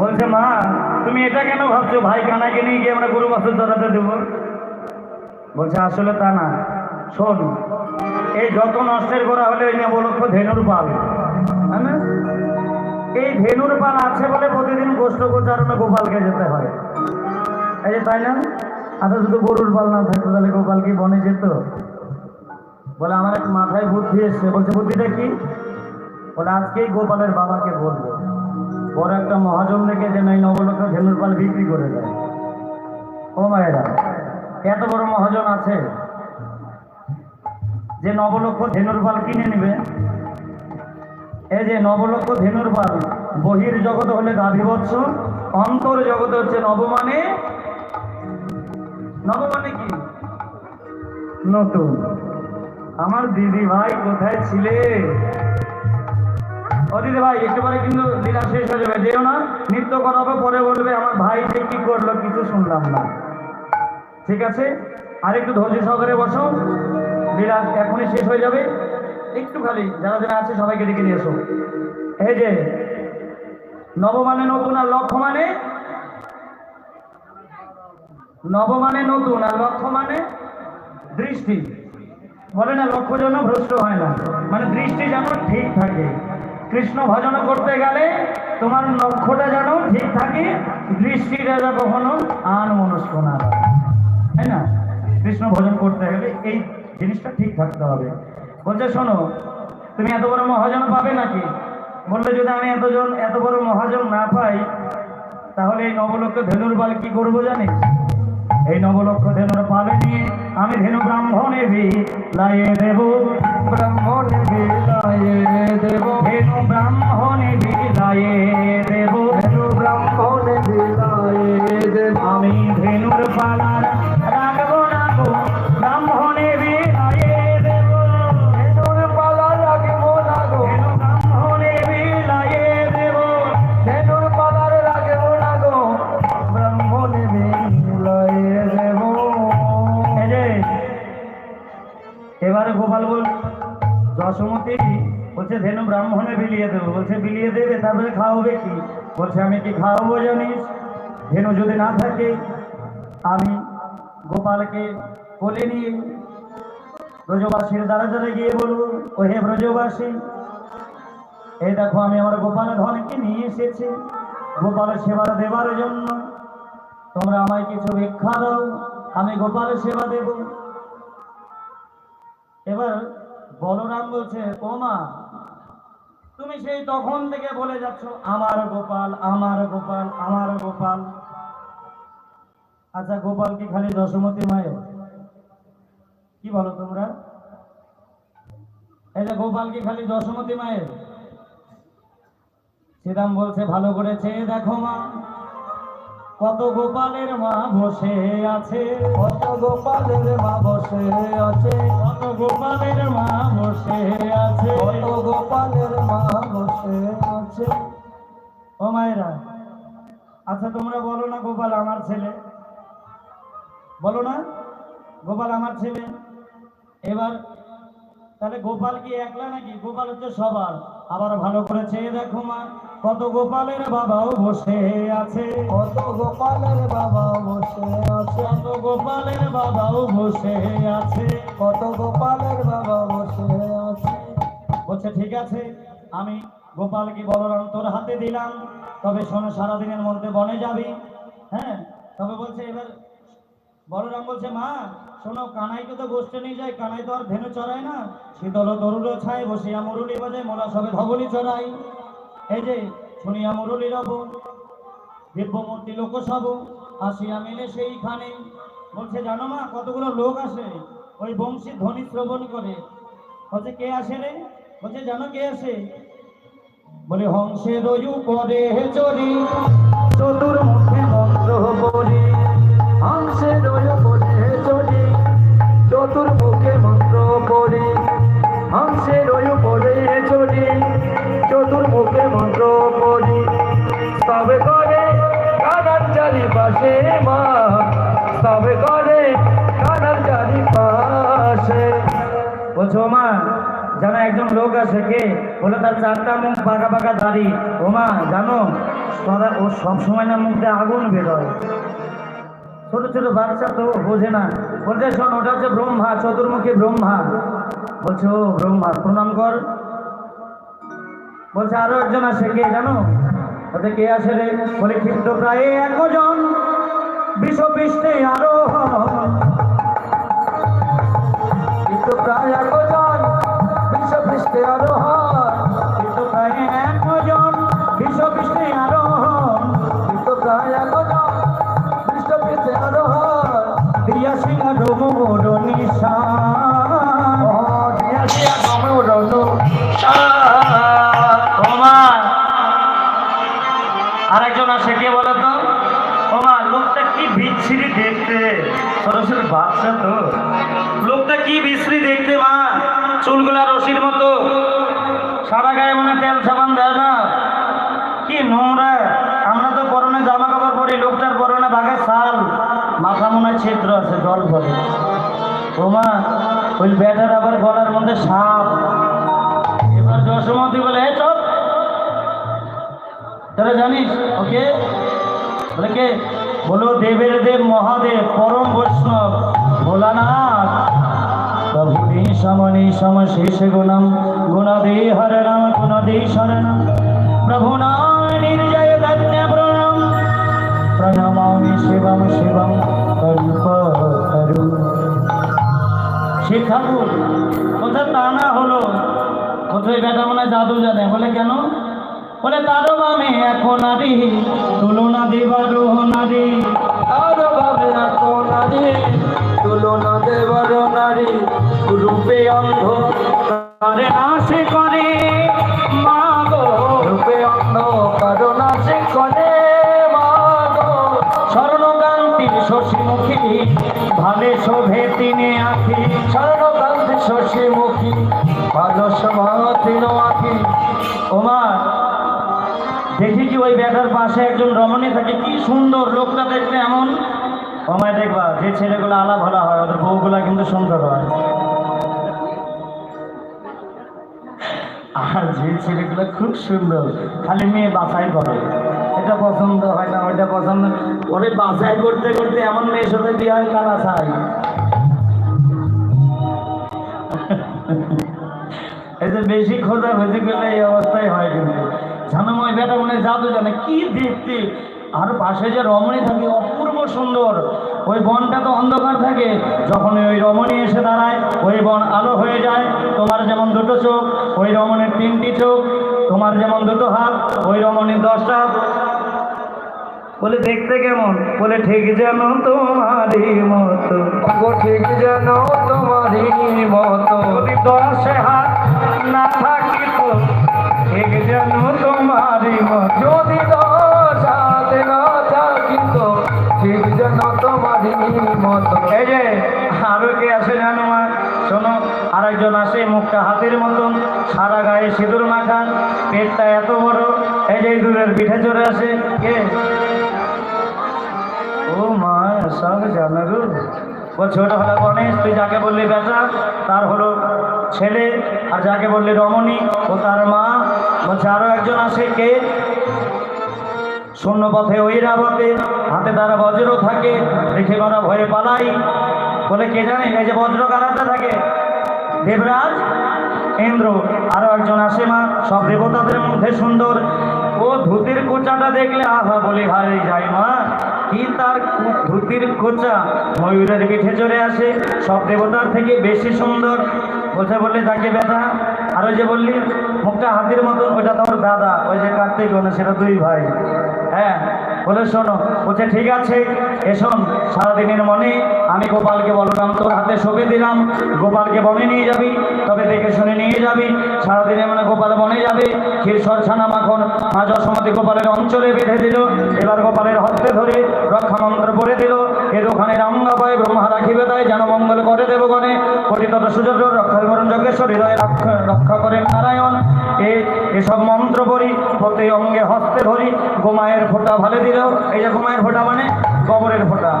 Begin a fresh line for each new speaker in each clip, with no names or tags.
বলছে, মা, তুমি এটা কেন ভাবছ? ভাই কানাকে নিয়ে গিয়ে আমরা গরু বাছুর চড়াতে দেবো? বলছে, আসলে তা না। শোন, এই যত নষ্টের করা হলে ওই নবলক্ষ ধেনুর পাল। না? এই ধেনুর পাল আছে বলে প্রতিদিন গোষ্ঠ গোচারণে গোপালকে যেতে হয়। এই যে তাই না? আচ্ছা শুধু গরুর পাল না থাকতো তাহলে গোপাল কি বনে যেত? বলে, আমার এক মাথায় বুদ্ধি এসছে। বলছে, বুদ্ধিটা কি? বলে, আজকেই গোপালের বাবাকে বলব। বড় একটা মহাজন দেখে যে এই নবলক্ষ ধেনুর পাল বিক্রি করে দেয়। ও মায়েরা, এত বড় মহাজন আছে যে নবলক্ষ ধেনুর পাল কিনে নেবে? এই যে নবলক্ষ ধেনুর পাল, বহির জগৎ হলে গাভীবৎস, অন্তর জগতে হচ্ছে নবমানে। নবমানে কি? নতুন। আমার দিদি ভাই কোথায় ছিলে? ও ভাই, একটু পরে কিন্তু লীলা শেষ হয়ে যাবে। যেও না, নৃত্য করাবো পরে বলবে, আমার ভাই যে কি করল, কিছু শুনলাম না। ঠিক আছে? আর একটু ধৈর্য সহকারে বসো। লীলা এখনই শেষ হয়ে যাবে। একটু খালি যারা যারা আছে, সবাইকে ডেকে নিয়ে এসো। এই যে নব মানে নতুন আর লক্ষ্য মানে নব মানে নতুন আর লক্ষ্য মানে দৃষ্টি। বলে না, লক্ষ্য যেন ভ্রষ্ট হয় না। মানে দৃষ্টি যেন ঠিক থাকে। কৃষ্ণ ভজন করতে গেলে তোমার লক্ষ্যটা যেন ঠিক থাকে, দৃষ্টিটা যেন কখনো আন মনস্ক না। তাই না? কৃষ্ণ ভজন করতে গেলে এই জিনিসটা ঠিক থাকতে হবে। বলছে, শোনো, তুমি এত বড় মহাজন পাবে নাকি? বললে, যদি আমি এতজন, এত বড় মহাজন না পাই, তাহলে এই নবলক্ষ ধেনুর বাল কি করব জানিস? এই নবলক্ষ ধেনুর পালে নিয়ে আমি ধেনু ব্রাহ্মণে ভি লাইয়ে দেব। ব্রাহ্মণে ভি লাইয়ে দেব। ধেনু ব্রাহ্মণে ভি লাইয়ে দেব। ধেনু ব্রাহ্মণে ভি লাইয়ে দেব। আমি ধেনুর পালার এবারে গোপাল বল, দশমতি বলছে, ধেনু ব্রাহ্মণে বিলিয়ে দেবো। বলছে, বিলিয়ে দেবে, তারপরে খাওয়াবে কি? বলছে, আমি কি খাওয়াবো জানিস? ধেনু যদি না থাকে, আমি গোপালকে কোলে নিয়ে ব্রজবাসীর দ্বারা দ্বারা গিয়ে বলব, ও হে ব্রজবাসী, এই দেখো, আমি আমার গোপালের ধনকে নিয়ে এসেছি। গোপালের সেবা দেবার জন্য তোমরা আমায় কিছু ভিক্ষা দাও, আমি গোপালের সেবা দেব। এবার বলরাম বলছে ও মা তুমি সেই তখন থেকে বলে যাচ্ছ, আমার গোপাল আমার গোপাল আমার গোপাল। আচ্ছা গোপাল কি খালি দশমতী মায়ের? কি বলো তোমরা? এই যে গোপাল কি খালি দশমতী মায়ের? শ্রীরাম বলছে, ভালো করে চেয়ে দেখো মা। কত গোপালের মা বসে আছে? কত গোপালের মা বসে আছে? কত গোপালের মা বসে আছে? কত গোপালের মা বসে আছে? ও মায়েরা আচ্ছা তোমরা বলো না গোপাল আমার ছেলে। বলো না গোপাল আমার ছেলে। এবার তাহলে গোপাল কি একলা নাকি? গোপাল হচ্ছে সবার। আবার ভালো করে চেয়ে দেখো মা কত গোপালের বাবাও বসে আছে। কত গোপালের বাবা বসে আছে। কত গোপালের বাবাও বসে আছে। কত গোপালের বাবা বসে আছে। বলছে ঠিক আছে আমি গোপালকে বলরাম তোর হাতে দিলাম। তবে শোনো সারাদিনের মধ্যে বনে যাবি। হ্যাঁ? তবে বলছে এবার বলরাম বলছে, মা, শোনো, কানাইকে তো গোষ্ঠে নিয়ে যায়, কানাই তো আর ভেনু চড়ায় না। শীতল তরুল ছায়, বসিয়া মুরুলি বাজায় মোলা সবে ধবলি চড়াই। এই যে, শুনিয়া মুরুলি রব, দিব্যমূর্তি লোকসব আসিয়া মিলে সেইখানে। বলছে, জানো মা, কতগুলো লোক আসে, ওই বংশী ধ্বনি শ্রবণ করে। বলছে, কে আসে রে? বলছে, জানো কে আসে? বলে, হংসে রয়ু করে চরি চতুর্মুখে মন্ত্র পড়ি রয়ু করে চরি চতুর্মুখে মন্ত্র পড়ি হংসে রয়ু করে চরি চতুর্মুখে মন্ত্র পড়ি তবে করে কানার চারিপাশে মা তবে করে কানার চারিপাশে বলছো মা জানো একজন লোক আছে কে বলে তার চারটা মুখ বাঁকা বাঁকা দাড়ি ও মা জানো সদা ও সবসময় না মুখ দিয়ে আগুন বেরোয় ছোট ছোট বাচ্চা তো বোঝে না। বলছে, শোন, ওটা হচ্ছে ব্রহ্মা, চতুর্মুখী ব্রহ্মা। বলছে, ও ব্রহ্মা, প্রণাম কর। বলছে, আরও একজন আছে, কে জানো? বলছে কে আছে রে? বলে ক্ষিপ্ত প্রায় একজন। বিষ পৃষ্ঠে আরও কিন্তু প্রায় একজন বিষ পৃষ্ঠে আরেকজন আছে, কে বলো তো? ওমা, লোকটা কি বিচ্ছিরি দেখতে? সরাসরি বাচ্চা তো। লোকটা কি বিশ্রী দেখতে মা চুলগুলা রশির মতো সারা গায়ে মনে তেল সাবান দেয় না কি নোংরা আমরা তো পরনে জামা কাপড় পরি লোকটার পরনে বাঘের শাল মাথা মনে হয় ছিদ্র পরে ওমা, ওই ব্যাটার আবার গলার মধ্যে সাপ। এবার যশোমতি বলে, "এই চল। তোরা জানিস, ওকে? বলে, কে? বলো, দেবের দেব মহাদেব, পরম বৈষ্ণব, ভোলানাথ। সমনি সম শেষ গুণম, গুণদে হরে রাম গুণদে শরণম প্রভু নাম, নির্জয় ধন্য প্রণাম। প্রণমামি শিবম শিবম। শেখাবো কোথায় তা হলো? কোথায় বেটা মনে জাদু জানে? বলে কেন? বলে, তারও বামে এখন নারী, তুলনা দেবার নারী। তারও বামে এখন নারী, তুলনা দেবার নারী। রূপে অন্ধ নাশে করে মা ভালে শোভে তিনে আখি স্বর্ণকান্তি শশীমুখী ভালো শোভা তিন ওমা, দেখি কি ওই ব্যাটার পাশে একজন রমণী থাকে, কি সুন্দর লোকটা দেখতে এমন। ওমায় দেখবা, যে ছেলেগুলো আলা ভালা হয়, ওদের বউগুলা কিন্তু সুন্দর হয়। আর যে ছেলেগুলো খুব সুন্দর, খালি মেয়ে বাছাই করে। এটা পছন্দ হয় না, ওইটা পছন্দ ওরে বাছাই করতে করতে এমন মেয়ের সাথে বিয়ে হয় কারা চাই এই যে বেশি খোঁজা খুঁজি করলে এই অবস্থায় হয় কিন্তু। জানাময় বেটা মনে জাদু জানে, কি দেখতে আর পাশে যে রমণী থাকে, অপূর্ব সুন্দর। ওই বনটা তো অন্ধকার থাকে যখন ওই রমণী এসে দাঁড়ায়, ওই বন আলো হয়ে যায়, তোমার যেমন দুটো চোখ, ওই রমণের তিনটি চোখ, তোমার যেমন দুটো হাত, ওই রমণীর দশটা। বলে দেখতে কেমন? বলে ঠিক যেন তোমারই মতো।
ঠিক যেন তোমারই মতো।
যদি দশে হাত না থাকিত ঠিক যেন তোমারই মতো।
যদি দশাতে না থাকিত ঠিক যেন তোমারই মতো।
এই যে আরও কে আছে জানো মা? শোনো আরেকজন আসে মুখটা হাতের মতন সারা গায়ে সিঁদুর মাখা পেটটা এত বড় এই যে দূরের পিঠে চড়ে আসে কে? ও ছোট হলো গণেশ, তুই যাকে বললি বেটা, তার হলো ছেলে, আর যাকে বললি রমণী, ও তার মা। বলছে, আরও একজন আসে কে? শূন্য পথে ঐরাবতে হাতে তারা বজ্র থাকে দেখে মারা ভয়ে পালাই। বলে, কে জানে, এই যে বজ্র কারাতে থাকে। দেবরাজ, ইন্দ্র, আরও একজন আসে মা, সব দেবতাদের মধ্যে সুন্দর। ও ধুতির কোচাটা দেখলে আহা বলে ভাই যাই মা। কি তার ধুতির খোঁচা ময়ূরের পিঠে চলে আসে। সব দেবতার থেকে বেশি সুন্দর। বলছে, বললে তাকে ব্যথা? আর ওই যে বললি মুখটা হাতির মতো, ওটা তোর দাদা। ওই যে কার্তিক সেটা দুই ভাই। হ্যাঁ বলে শোনো, বলছে, ঠিক আছে এ শোন সারাদিনের মনে আমি গোপালকে বললাম, তোর হাতে সঁপে দিলাম, গোপালকে বনে নিয়ে যাবি, তবে দেখে শুনে নিয়ে যাবি, সারাদিনের মনে গোপাল বনে যাবে ক্ষীর সরছানা মাখন মা যশোমতী গোপালের অঞ্চলে বেঁধে দিল, এবার গোপালের হস্তে ধরে রক্ষা মন্ত্র পড়ে দিল, এ দোকানে রামঙ্গা পায়, ব্রহ্মা রাখিবে তাই যেন মঙ্গল করে দেবগণে পরিতত সুযোগ রক্ষা করণ যজ্ঞেশ্বর হৃদয়ে রক্ষা করেন নারায়ণ, এ, এসব মন্ত্র পড়ি প্রতি অঙ্গে হস্তে ধরি, গোমায়ের ফোঁটা ভালে দিল দিল, এই যে ঘুমায়ের ফোঁটা মানে কবরের ফোটা।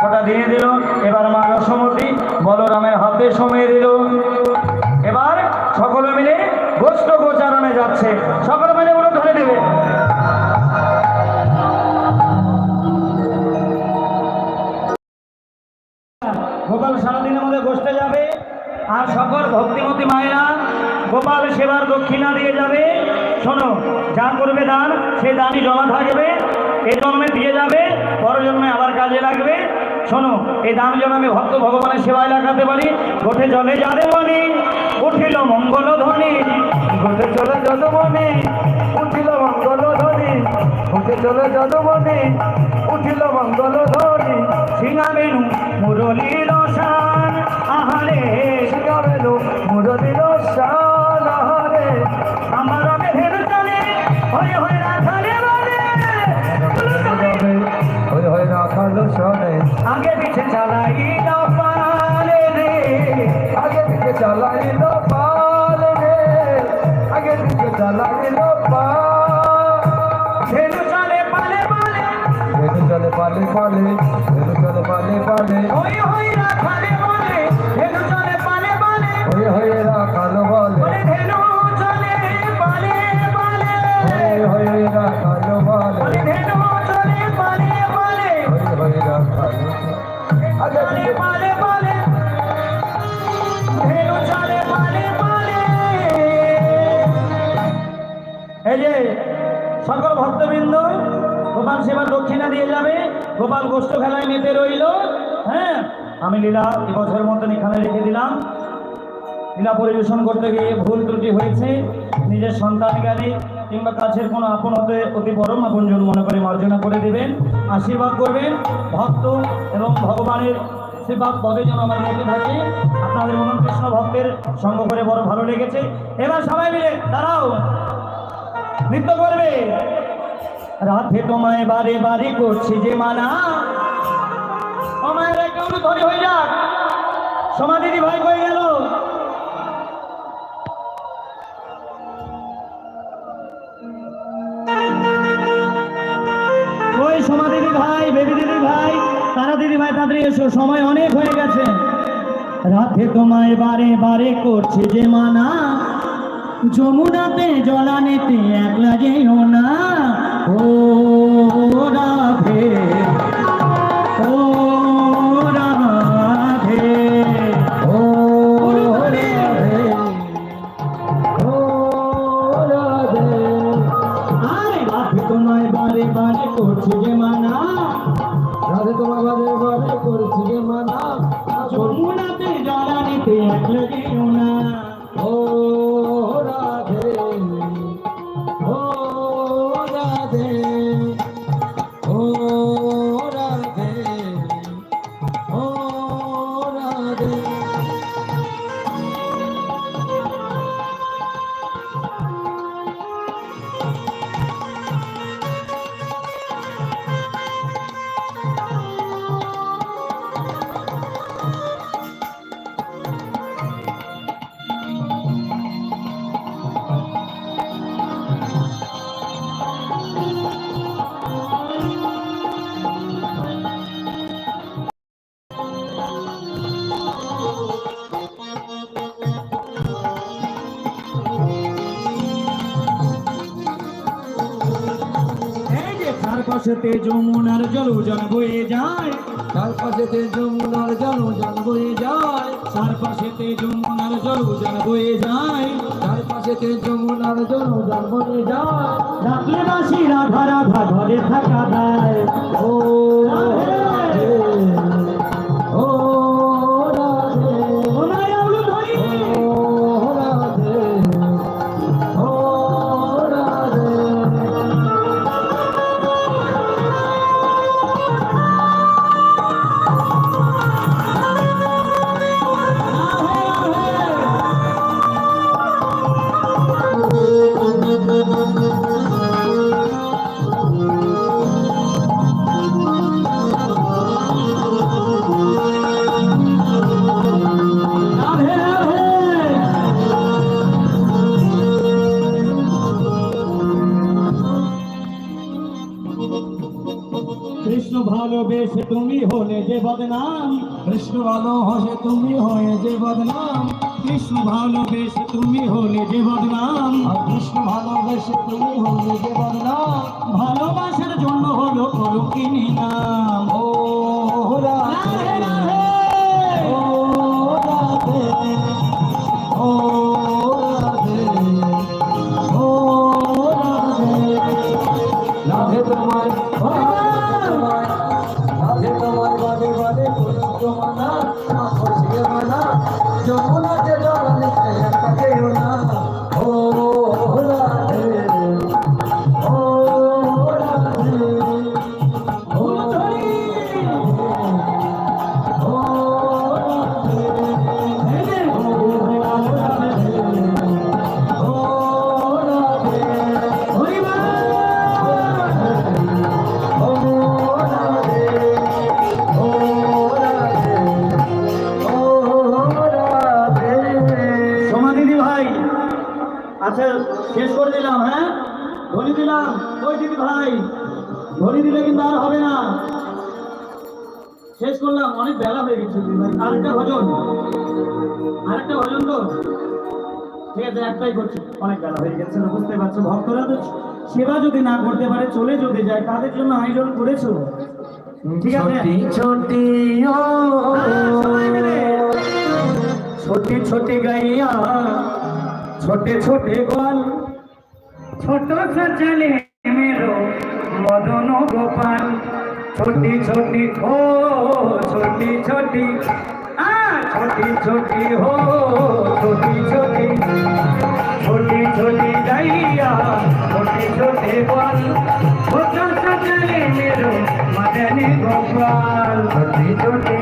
ফোটা দিয়ে দিল, এবার মা রসমতি বলরামের হাতে সময় দিল। এবার সকলে মিলে গোষ্ঠ গোচারণে যাচ্ছে। সকলে মিলে ওরা ধরে দেবে। গোপাল সারাদিন আমাদের গোষ্ঠে যাবে, আর সকল ভক্তিমতী মায়েরা গোপাল সেবার দক্ষিণা দিয়ে যাবে। শোনো, যা করবে দান, সে দানই জমা থাকবে। এই জন্মে দিয়ে যাবে পর জন্মে আবার কাজে লাগবে। শোনো এই দান যেন আমি ভক্ত ভগবানের সেবায় লাগাতে পারি। গোঠে জলে যাবে মনি উঠিল মঙ্গল ধ্বনি।
ঘটে চলে যদমণি উঠিল মঙ্গল ধ্বনি। ঘটে চলে যদমণি উঠিল মঙ্গল ধ্বনি।
সিঙ্গাবেনু মুরলীর শান আহারে।
শিখাবেলো মুরলীর শান আহারে।
আমার মেঘের চলে হয়ে হয়ে por ahí. গোপাল গোষ্ঠ খেলায় মেতে রইল। হ্যাঁ আমি লীলা এবছরের মতন এখানে রেখে দিলাম। লীলা পরিবেশন করতে গিয়ে ভুল ত্রুটি হয়েছে। নিজের সন্তান জ্ঞানী কিংবা কাছের কোনো আপন হতে অতি পরম আপনজন মনে করে মার্জনা করে দেবেন, আশীর্বাদ করবেন। ভক্ত এবং ভগবানের আশীর্বাদ পদে যেন আমার মধ্যে থাকে। আপনাদের মনন কৃষ্ণ ভক্তের সঙ্গ করে বড় ভালো লেগেছে। এবার সবাই মিলে দাঁড়াও। নৃত্য করবে। রাধে তোমায় বারে বারে করছি যে মানা হয়ে সমাধিদি ভাই কই গেল। ওই ভাই, বেবি দিদি ভাই, তারা দিদি ভাই তাড়াতাড়ি এসো, সময় অনেক হয়ে গেছে। রাতে তোমায় বারে বারে করছে যে মানা যমুনাতে, জলানেতে একলা যেও না। ও রাধে পাশেতে যমুনার জল বয়ে যায়,
তার পাশেতে যমুনার জল বয়ে যায়,
তার পাশেতে যমুনার জল বয়ে যায়,
তার পাশেতে যমুনার জল বয়ে যায়।
রাখলে বাসি রাধা ঘরে থাকা যায়।
ও
তুমি হলে যে বদনাম,
কৃষ্ণ ভালোবাসে তুমি হয়ে যে বদনাম,
কৃষ্ণ ভালোবেসে তুমি হলে যে বদনাম,
কৃষ্ণ ভালোবেসে তুমি হলে যে বদনাম,
ভালোবাসার জন্য হলো করো কিনি নাম।
ও রাধে
রাধে, ও রাধে,
ও
করলাম ওই দিদি ভাই? ধরি দিলে কিন্তু আর হবে না। শেষ করলাম অনেক বেলা হয়ে গেছে ভাই। আরেকটা ভজন। আরেকটা ভজন তো? ঠিক আছে একটাই করছি। অনেক বেলা হয়ে গেছে না বুঝতে পারছ? ভক্তরা তো সেবা যদি না করতে পারে চলে যদি যায় তাদের জন্য আয়োজন করেছ। ঠিক আছে?
ছোটি
ছোটি ছোটি গাইয়া। ছোটে ছোটে গোয়াল ছোট সচলে মেরো মদন গোপাল। ছোটি ছোটি হো ছোটি ছোটি। আ ছোটি ছোটি হো ছোটি ছোটি। ছোটি ছোটি গাইয়া ছোটি ছোটে গোয়াল ছোট সচলে মেরো মদন গোপাল।
ছোটি ছোটি ও ছোটি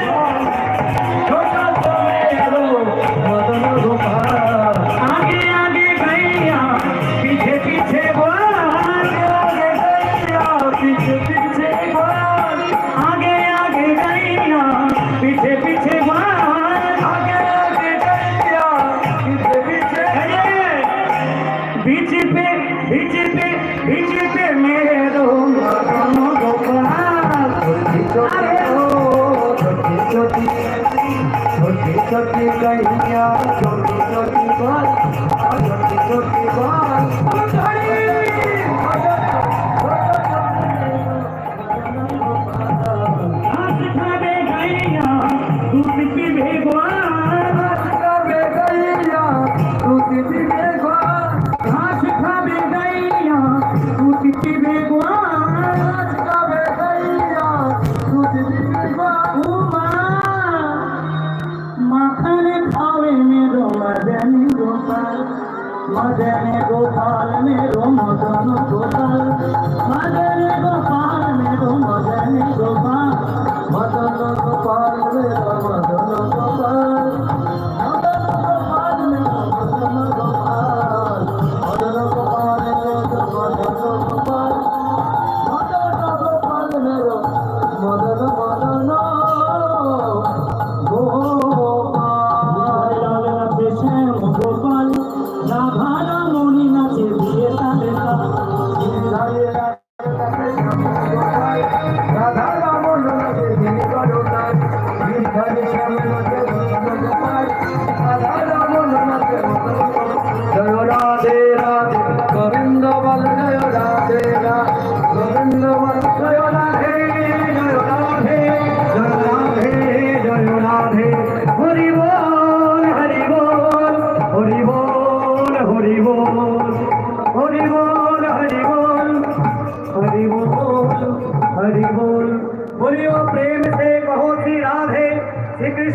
মাথানে খাওয়ে মে রোমা জানি গোপাল মা জানি গোপাল
মে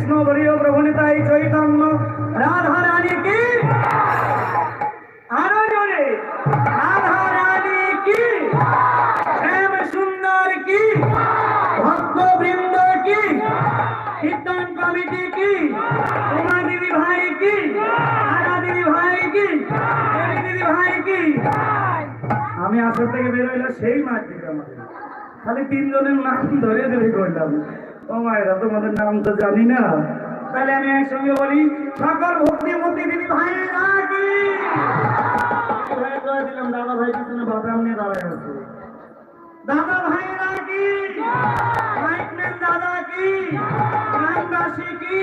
কৃষ্ণ
বলীয় প্রভু নিতাই চৈতন্য। রাধা
রানী কি? আরও জোরে রাধা রানী কি? প্রেম সুন্দর কি? ভক্তবৃন্দ কি? কীর্তন কমিটি কি? উমা দেবী ভাই কি? আরা দেবী ভাই কি? দেবী দেবী ভাই কি? আমি আসর থেকে বেরোইলো সেই মাছ দিত আমাদের খালি তিনজনের নাম ধরে ধরে করলাম। ও মায়েরা তোমাদের নাম তো জানি না। তাহলে আমি একসঙ্গে বলি সকল ভক্তি মূর্তি দিদি ভাই দিলাম দাদা ভাই পিছনে বাদাম নিয়ে দাঁড়ায় আছে। দাদা ভাই কি মাইকম্যান দাদা কি? গ্রামবাসী কি?